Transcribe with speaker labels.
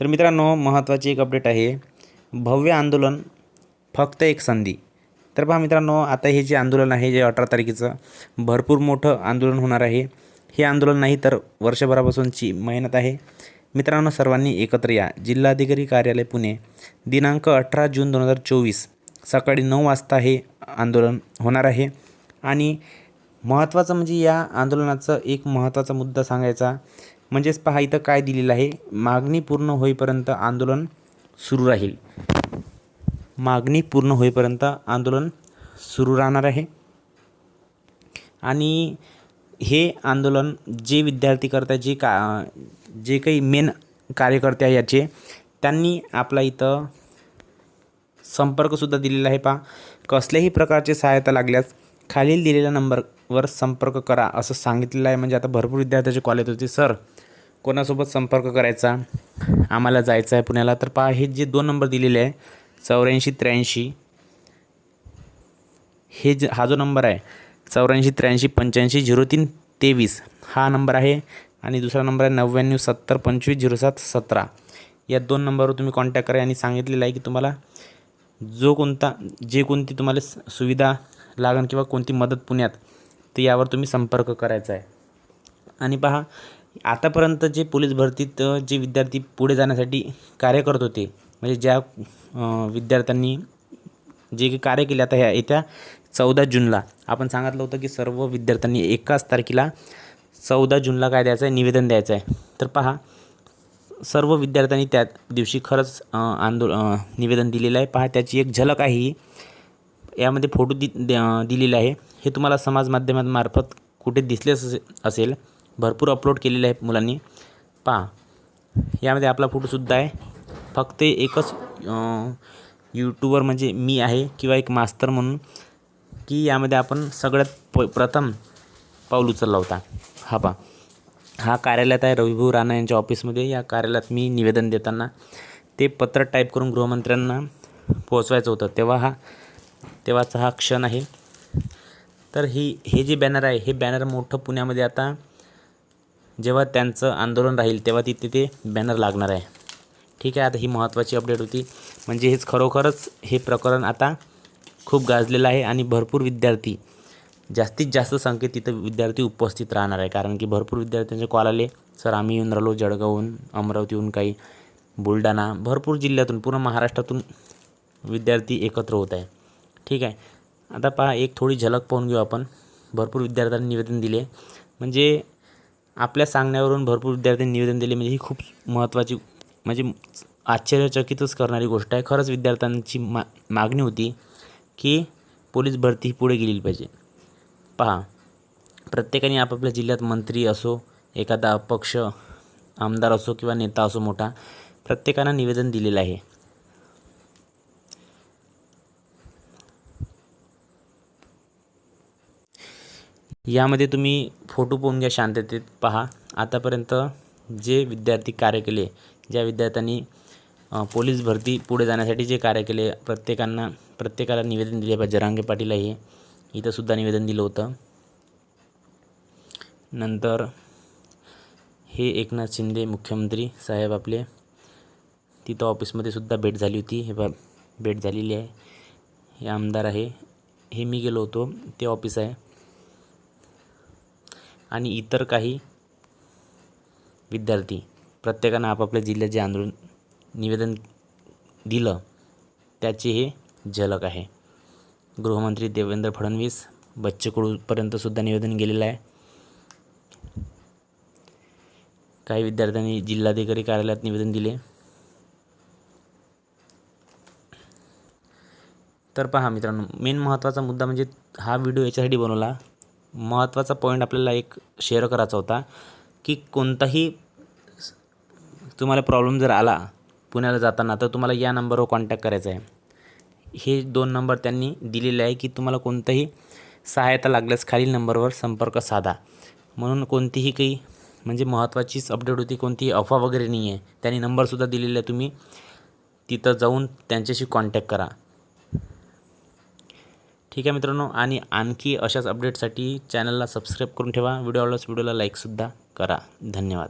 Speaker 1: तर मित्रांनो महत्त्वाची एक अपडेट आहे. भव्य आंदोलन फक्त एक संधी. तर पहा मित्रांनो आता हे जे आंदोलन आहे जे अठरा तारखेचं भरपूर मोठं आंदोलन होणार आहे. हे आंदोलन नाही तर वर्षभरापासूनची मेहनत आहे. मित्रांनो सर्वांनी एकत्र या. जिल्हाधिकारी कार्यालय पुणे. दिनांक अठरा जून दोन हजार चोवीस सकाळी नऊ वाजता हे आंदोलन होणार आहे. आणि महत्त्वाचं म्हणजे या आंदोलनाचं एक महत्त्वाचा मुद्दा सांगायचा म्हणजेच पहा इथं काय दिलेलं आहे? मागणी पूर्ण होईपर्यंत आंदोलन सुरू राहील. मागणी पूर्ण होईपर्यंत आंदोलन सुरू राहणार आहे. आणि हे आंदोलन जे विद्यार्थी करतात जे का जे काही मेन कार्यकर्ते आहे याचे त्यांनी आपला इथं संपर्कसुद्धा दिलेला आहे. पहा कसल्याही प्रकारची सहायता लागल्यास खालील दिलेल्या नंबरवर संपर्क करा असं सांगितलेलं आहे. म्हणजे आता भरपूर विद्यार्थ्याचे कॉल येत होते. सर कोणासोबत संपर्क करायचा? आम्हाला जायचं आहे पुण्याला. तर पहा हे जे दोन नंबर दिलेले आहे चौऱ्याऐंशी त्र्याऐंशी हे ज हा जो नंबर आहे चौऱ्याऐंशी त्र्याऐंशी पंच्याऐंशी झिरो तीन तेवीस हा नंबर आहे. आणि दुसरा नंबर आहे नव्याण्णव सत्तर पंचवीस झिरो सात सतरा. या दोन नंबरवर तुम्ही कॉन्टॅक्ट करा. आणि सांगितलेलं आहे की तुम्हाला जो कोणता जे कोणती तुम्हाला स- सुविधा लागेल किंवा कोणती मदत पुण्यात तर यावर तुम्ही संपर्क करायचा आहे. आणि पहा आतापर्यंत जे पोलीस भरतीत जे विद्यार्थी पुढे जाण्यासाठी कार्य करत होते म्हणजे ज्या विद्यार्थ्यांनी जे काही कार्य केले आता ह्या येत्या चौदा जूनला. आपण सांगितलं होतं की सर्व विद्यार्थ्यांनी एकाच तारखेला चौदा जूनला काय द्यायचं आहे निवेदन द्यायचं आहे तर पहा सर्व विद्यार्थ्यांनी त्या दिवशी खरंच आंदोलन आंदोल निवेदन दिलेलं आहे. पहा त्याची एक झलक आहे ही. यामध्ये फोटो दि दिलेला दिलेले आहे. हे तुम्हाला समाज माध्यमांमार्फत कुठे दिसले असे असेल. भरपूर अपलोड केलेले आहे मुलांनी. पहा यामध्ये आपला फोटोसुद्धा आहे. फक्त एकच यूट्यूबर म्हणजे मी आहे किंवा एक मास्तर म्हणून की यामध्ये आपण सगळ्यात प प्रथम पाऊल उचलला होता. हा पहा. हा कार्यालयात आहे रविभाऊ राणा यांच्या ऑफिसमध्ये या कार्यालयात मी निवेदन देताना ते पत्र टाईप करून गृहमंत्र्यांना पोहोचवायचं होतं. तेव्हा हा तेव्हाचा हा क्षण आहे. तर ही हे जे बॅनर आहे हे बॅनर मोठं पुण्यामध्ये आता जेव्हा त्यांचं आंदोलन राहील तेव्हा तिथे ते बॅनर लागणार आहे. ठीक आहे आता ही महत्त्वाची अपडेट होती. म्हणजे हेच खरोखरच हे प्रकरण आता खूप गाजलेलं आहे आणि भरपूर विद्यार्थी जास्तीत जास्त संख्येत तिथं विद्यार्थी उपस्थित राहणार आहे. कारण की भरपूर विद्यार्थ्यांचे कॉल आले सर आम्ही येऊन राहिलो जळगावहून अमरावतीहून काही बुलढाणा भरपूर जिल्ह्यातून पूर्ण महाराष्ट्रातून विद्यार्थी एकत्र होत आहे. ठीक आहे आता पहा एक थोडी झलक पाहून घेऊ आपण. भरपूर विद्यार्थ्यांनी निवेदन दिले. म्हणजे आपल्या सांगण्यावरून भरपूर विद्यार्थ्यांनी निवेदन दिले. म्हणजे ही खूप महत्त्वाची म्हणजे आश्चर्यचकितच करणारी गोष्ट आहे. खरंच विद्यार्थ्यांची मा मागणी होती की पोलीस भरती पुढे गेली पाहिजे. पहा प्रत्येकाने आपापल्या जिल्ह्यात मंत्री असो एखादा पक्ष आमदार असो किंवा नेता असो मोठा प्रत्येकानं निवेदन दिलेलं आहे. यामध्ये तुम्ही फोटो पाहून घ्या शांततेत पहा. आतापर्यंत जे विद्यार्थी कार्य केले ज्या विद्यार्थ्यांनी पोलीस भरती पुढे जाण्यासाठी जे कार्य केले प्रत्येकांना प्रत्येकाला निवेदन दिले पाहिजे. जरांगे पाटील इथंसुद्धा निवेदन दिलं होतं. नंतर हे एकनाथ शिंदे मुख्यमंत्री साहेब आपले तिथं ऑफिसमध्ये सुद्धा भेट झाली होती. हे बा भेट झालेली आहे. हे आमदार आहे. हे मी गेलो होतो. ते ऑफिस आहे. आणि इतर काही विद्यार्थी प्रत्येकानं आपापल्या जिल्ह्यात जे आंदोलन निवेदन दिलं त्याची हे झलक आहे. गृहमंत्री देवेंद्र फडणवीस बच्चेकडूपर्यंतसुद्धा निवेदन गेलेलं आहे. काही विद्यार्थ्यांनी जिल्हाधिकारी कार्यालयात निवेदन दिले. तर पहा मित्रांनो मेन महत्त्वाचा मुद्दा म्हणजे हा व्हिडिओ याच्यासाठी बनवला महत्त्वाचा पॉईंट आपल्याला एक शेअर करायचा होता की कोणताही तुम्हाला प्रॉब्लेम जर आला पुण्याला जाताना तर तुम्हाला या नंबरवर कॉन्टॅक्ट करायचा आहे. हे दोन नंबर त्यांनी दिलेले आहे की तुम्हाला कोणताही सहायता लागल्यास खालील नंबरवर संपर्क साधा. म्हणून कोणतीही काही म्हणजे महत्त्वाचीच अपडेट होती कोणतीही अफवा वगैरे नाही आहे त्यांनी नंबरसुद्धा दिलेला आहे तुम्ही. तिथं जाऊन त्यांच्याशी कॉन्टॅक्ट करा. ठीक आहे मित्रांनो आणि आणखी अशाच अपडेटसाठी चॅनलला सबस्क्राईब करून ठेवा. व्हिडिओ आवडल्यास व्हिडिओला लाईकसुद्धा करा. धन्यवाद.